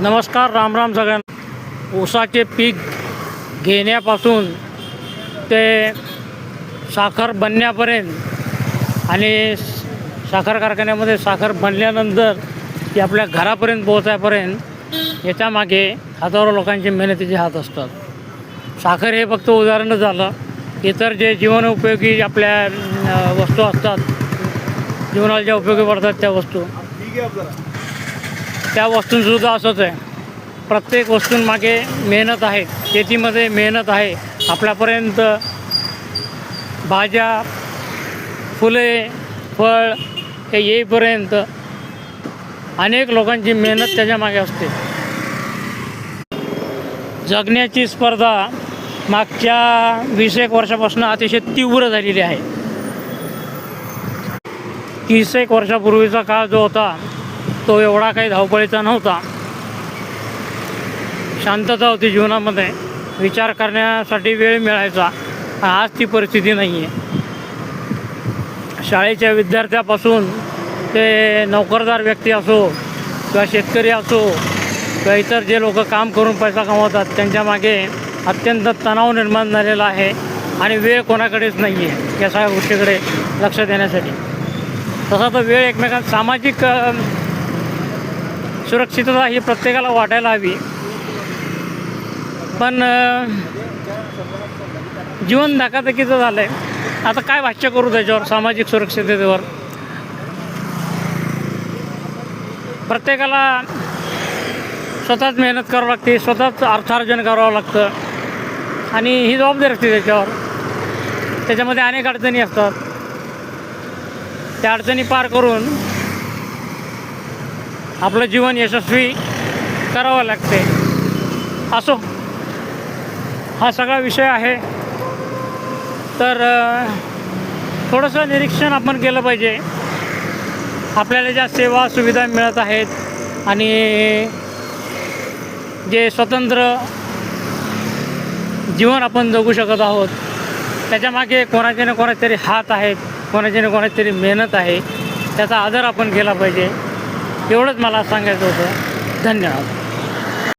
नमस्कार राम राम सगळ्यांना. ऊसाचे पीक घेण्यापासून ते साखर बनण्यापर्यंत आणि साखर कारखान्यामध्ये साखर बनल्यानंतर ती आपल्या घरापर्यंत पोहोचायपर्यंत याच्यामागे हजारो लोकांचे मेहनतीचे हात असतात. साखर हे फक्त उदाहरण झालं. इतर जे जीवनोपयोगी आपल्या वस्तू असतात जीवनाला ज्या उपयोगी पडतात त्या वस्तू. त्या वस्तूंसुद्धा असंच आहे. प्रत्येक वस्तूंमागे मेहनत आहे. शेतीमध्ये मेहनत आहे. आपल्यापर्यंत भाज्या फुले फळ हे येईपर्यंत अनेक लोकांची मेहनत त्याच्यामागे असते. जगण्याची स्पर्धा मागच्या वीस एक वर्षापासून अतिशय तीव्र झालेली आहे. तीस एक वर्षापूर्वीचा काळ जो होता तो एवढा काही धावपळीचा नव्हता. शांतता होती जीवनामध्ये. विचार करण्यासाठी वेळ मिळायचा. आज ती परिस्थिती नाही आहे शाळेच्या विद्यार्थ्यापासून ते नोकरदार व्यक्ती असो किंवा शेतकरी असो किंवा इतर जे लोक काम करून पैसा कमवतात त्यांच्या मागे अत्यंत तणाव निर्माण झालेला आहे आणि वेळ कोणाकडेच नाही आहे या सगळ्या गोष्टीकडे लक्ष देण्यासाठी. तसा तर वेळ एकमेकांत सामाजिक सुरक्षितता ही प्रत्येकाला वाटायला हवी. पण जीवन धकाधकीचं झालं आहे आता काय भाष्य करू त्याच्यावर सामाजिक सुरक्षिततेवर? प्रत्येकाला स्वतःच मेहनत करावं लागते स्वतःच अर्थार्जन करावं लागतं. आणि ही जबाबदारी असते त्याच्यावर. त्याच्यामध्ये अनेक अडचणी असतात. त्या अडचणी पार करून आपलं जीवन यशस्वी करावं लागते. असो. हा सगळा विषय आहे. तर थोडंसं निरीक्षण आपण केलं पाहिजे. आपल्याला ज्या सेवा सुविधा मिळत आहेत आणि जे स्वतंत्र जीवन आपण जगू शकत आहोत त्याच्यामागे कोणाचे ना कोणाचे तरी हात आहेत कोणाची ना कोणाची तरी मेहनत आहे त्याचा आदर आपण केला पाहिजे. एवढंच मला सांगायचं होतं. धन्यवाद.